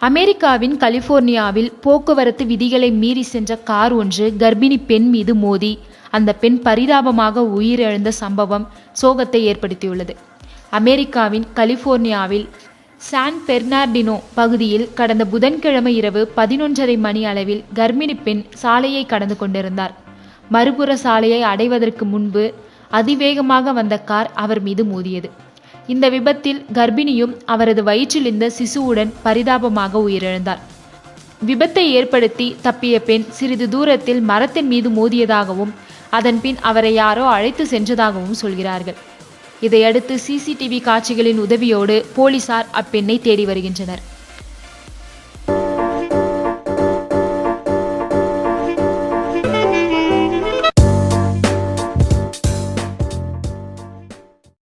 அமெரிக்காவின் கலிபோர்னியாவில் போக்குவரத்து விதிகளை மீறி சென்ற கார் ஒன்று கர்ப்பிணி பெண் மீது மோதி. அந்த பெண் பரிதாபமாக உயிரிழந்த சம்பவம் சோகத்தை ஏற்படுத்தியுள்ளது. அமெரிக்காவின் கலிபோர்னியாவில் சான் பெர்னார்டினோ பகுதியில் கடந்த புதன்கிழமை இரவு பதினொன்றரை மணி அளவில் கர்ப்பிணி பெண் சாலையை கடந்து கொண்டிருந்தார். மறுபுற சாலையை அடைவதற்கு முன்பு அதிவேகமாக வந்த கார் அவர் மீது மோதியது. இந்த விபத்தில் கர்ப்பிணியும் அவரது வயிற்றில் இருந்த சிசுவுடன் பரிதாபமாக உயிரிழந்தார். விபத்தை ஏற்படுத்தி தப்பிய பெண் சிறிது தூரத்தில் மரத்தின் மீது மோதியதாகவும் அதன் பின் அவரை யாரோ அழைத்து சென்றதாகவும் சொல்கிறார்கள். இதையடுத்து சிசிடிவி காட்சிகளின் உதவியோடு போலீசார் அப்பெண்ணை தேடி வருகின்றனர்.